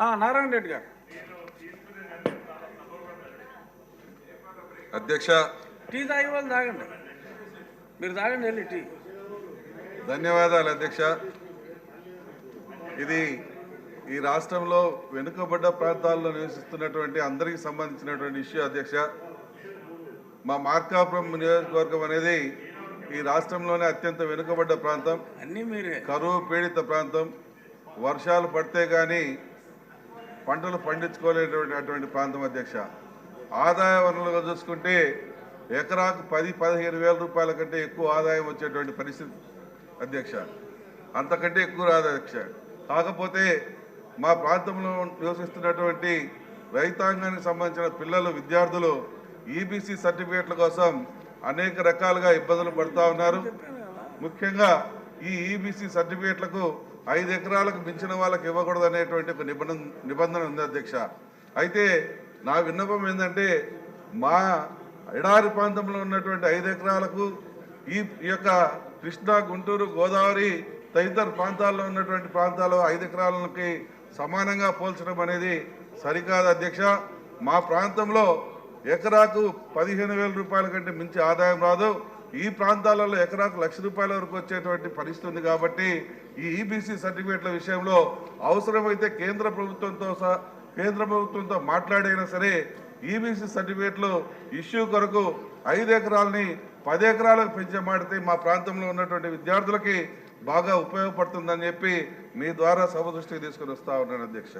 నారాయణ రెడ్డి గారు. అధ్యక్ష. టీ తాగే వాళ్ళు తాగండి. మీరు తాగండి వెళ్ళి టీ. ధన్యవాదాలు అధ్యక్ష. ఇది ఈ రాష్ట్రంలో వెనుకబడ్డ ప్రాంతాల్లో నివసిస్తున్నటువంటి అందరికీ సంబంధించినటువంటి ఇష్యూ అధ్యక్ష. మా మార్కాపురం నియోజకవర్గం అనేది ఈ రాష్ట్రంలోనే అత్యంత వెనుకబడ్డ ప్రాంతం. అన్నీ మీరే. కరువు పీడిత ప్రాంతం. వర్షాలు పడితే కానీ పంటలు పండించుకోలేటువంటి అటువంటి ప్రాంతం అధ్యక్ష. ఆదాయ వనరులుగా చూసుకుంటే ఎకరాకు పది పదిహేను వేల రూపాయల కంటే ఎక్కువ ఆదాయం వచ్చేటువంటి పరిస్థితి అధ్యక్ష. అంతకంటే ఎక్కువ రాదు అధ్యక్ష. కాకపోతే మా ప్రాంతంలో నివసిస్తున్నటువంటి రైతాంగానికి సంబంధించిన పిల్లలు విద్యార్థులు ఈబీసీ సర్టిఫికేట్ల కోసం అనేక రకాలుగా ఇబ్బందులు పడుతూ ఉన్నారు. ముఖ్యంగా ఈ ఈబీసీ సర్టిఫికేట్లకు ఐదు ఎకరాలకు మించిన వాళ్ళకి ఇవ్వకూడదు అనేటువంటి ఒక నిబంధన నిబంధన ఉంది అధ్యక్ష. అయితే నా విన్నపం ఏంటంటే మా ఎడారి ప్రాంతంలో ఉన్నటువంటి ఐదు ఎకరాలకు ఈ ఈ యొక్క కృష్ణా గుంటూరు గోదావరి తదితర ప్రాంతాల్లో ఉన్నటువంటి ప్రాంతాలు ఐదు ఎకరాలకి సమానంగా పోల్చడం అనేది సరికాదు అధ్యక్ష. మా ప్రాంతంలో ఎకరాకు పదిహేను వేల రూపాయల కంటే మించి ఆదాయం రాదు. ఈ ప్రాంతాలలో ఎకరాకు లక్ష రూపాయల వరకు వచ్చేటువంటి పరిస్థితి ఉంది కాబట్టి ఈ ఈబీసీ సర్టిఫికేట్ల విషయంలో అవసరమైతే కేంద్ర ప్రభుత్వంతో సహా కేంద్ర ప్రభుత్వంతో మాట్లాడైనా సరే ఈబీసీ సర్టిఫికేట్లు ఇష్యూ కొరకు ఐదు ఎకరాలని పది ఎకరాలకు పెంచమాడితే మా ప్రాంతంలో ఉన్నటువంటి విద్యార్థులకి బాగా ఉపయోగపడుతుందని చెప్పి మీ ద్వారా సభ దృష్టికి తీసుకుని వస్తా ఉన్నాను అధ్యక్ష.